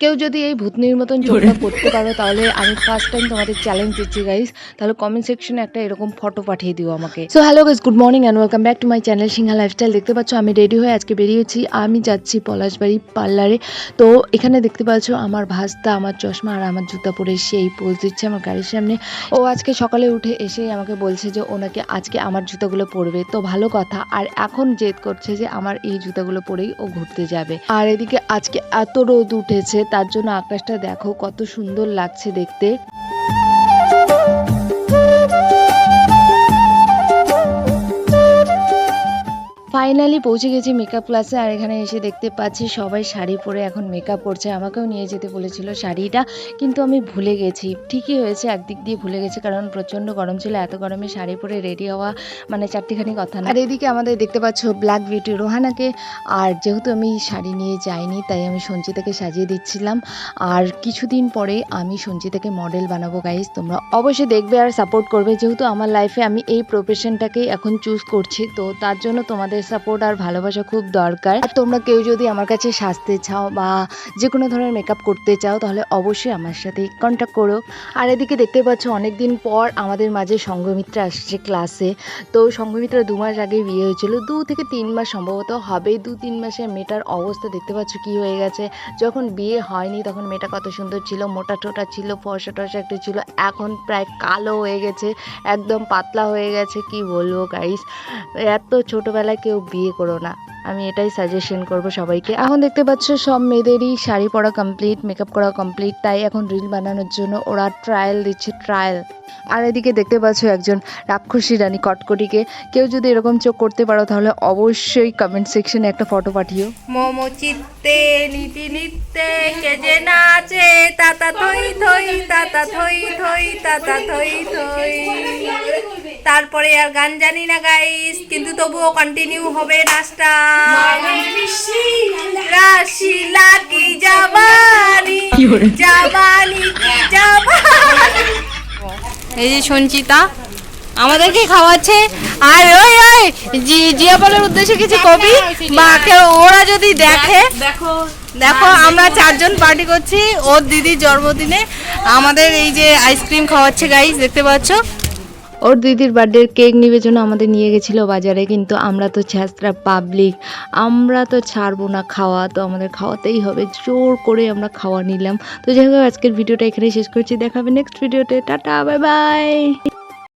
কেউ যদি এই ভূতনির মতন চোখটা করতে পারো তাহলে আমি ফার্স্ট টাইম তোমাদের চ্যালেঞ্জ দিচ্ছি গাইস তাহলে কমেন্ট সেকশনে একটা এরকম ফটো পাঠিয়ে দিও আমাকে। So hello guys good morning and welcome back to my channel Sinha lifestyle দেখতে পাচ্ছ আমি রেডি হয়ে আজকে বেরিয়েছি। আমি যাচ্ছি পলাশবাড়ি পার্লারে। তো এখানে দেখতে পাচ্ছ আমার ভাস্তা আমার চশমা আর আমার জুতা পরে সেই পোজ দিচ্ছে আমার গাড়ির সামনে। ও আজকে সকালে উঠে এসে আমাকে বলছে যে ওনাকে আজকে আমার জুতাগুলো পরবে। তো ভালো কথা। আর এখন জেদ করছে যে আমার এই জুতাগুলো পরেই ও ঘুরতে যাবে। আর এদিকে আজকে এত রোদ উঠেছে তার জন্য আকাশটা দেখো কত সুন্দর লাগছে দেখতে। ফাইনালি পৌঁছে গেছি মেকআপ ক্লাসে আর এখানে এসে দেখতে পাচ্ছি সবাই শাড়ি পরে এখন মেকআপ করছে। আমাকেও নিয়ে যেতে বলেছিল শাড়িটা, কিন্তু আমি ভুলে গেছি। ঠিকই হয়েছে, একদিক দিয়ে ভুলে গেছি, কারণ প্রচণ্ড গরম ছিল, এত গরমে শাড়ি পরে রেডি হওয়া মানে চারটিখানি কথা না। আর এদিকে আমাদের দেখতে পাচ্ছ ব্ল্যাক বিউটি রোহানাকে, আর যেহেতু আমি শাড়ি নিয়ে যাইনি, তাই আমি সঞ্চিতাকে সাজিয়ে দিচ্ছিলাম। আর কিছুদিন পরে আমি সঞ্চিতাকে মডেল বানাবো গাইজ তোমরা অবশ্যই দেখবে আর সাপোর্ট করবে। যেহেতু আমার লাইফে আমি এই প্রফেশনটাকেই এখন চুজ করছি, তো তার জন্য তোমাদের সাপোর্ট আর ভালোবাসা খুব দরকার। আর তোমরা কেউ যদি আমার কাছে সাজতে চাও বা যে কোনো ধরনের মেকআপ করতে চাও, তাহলে অবশ্যই আমার সাথে কন্ট্যাক্ট করো। আর এদিকে দেখতে পাচ্ছ, অনেকদিন পর আমাদের মাঝে সঙ্গমিত্রা আসছে ক্লাসে তো সঙ্গমিত্রা দু মাস আগে বিয়ে হয়েছিল। দু থেকে তিন মাস সম্ভবত হবে। দু তিন মাসে মেয়েটার অবস্থা দেখতে পাচ্ছ কি হয়ে গেছে। যখন বিয়ে হয়নি, তখন মেয়েটা কত সুন্দর ছিল। মোটা টোটা ছিল, ফর্সা টর্সা একটু ছিল। এখন প্রায় কালো হয়ে গেছে। একদম পাতলা হয়ে গেছে। কি বলব গাইস এত ছোটোবেলায় কেউ বিয়ে করো না। আমি এটাই সাজেশন করব সবাইকে। এখন দেখতে পাচ্ছ সব মেয়েদেরই শাড়ি পরা কমপ্লিট মেকআপ করা কমপ্লিট তাই এখন রিল বানানোর জন্য ওরা ট্রায়াল দিচ্ছে ট্রায়াল আর এদিকে দেখতে পাচ্ছ একজন রাক্ষসী রানী কটকটিকে। কেউ যদি এরকম চোখ করতে পারো তাহলে অবশ্যই কমেন্ট সেকশনে একটা ফটো পাঠিও। মোমো চিত্তে, নীতি নিত্যে, কে যে নাচে, তাতা থই থই, তাতা থই থই, তাতা থই থই। তারপরে আর গান জানি না গাইস কিন্তু তবুও কন্টিনিউ হবে নাচটা। রাশি লাকি জাবানি জাবানি এই যে সঞ্চিতা আমাদেরকে খাওয়াচ্ছে। আর ওই ওই জি- জিয়া বলার উদ্দেশ্যে কিছু কবি? বা কেউ ওরা যদি দেখে দেখো দেখো আমরা চারজন পার্টি করছি ওর দিদির জন্মদিনে। আমাদের এই যে আইসক্রিম খাওয়াচ্ছে গাইস দেখতে পাচ্ছ? ওর দিদির বার্থডের কেক নিবে জন্য আমাদের নিয়ে গেছিল বাজারে, কিন্তু আমরা তো ছ্যাঁচরা পাবলিক আমরা তো ছাড়বো না খাওয়া, তো আমাদের খাওয়াতেই হবে। জোর করে আমরা খাওয়া নিলাম। তো যাই হোক, আজকের ভিডিওটা এখানে শেষ করছি। দেখাবে নেক্সট ভিডিওতে টাটা বাই বাই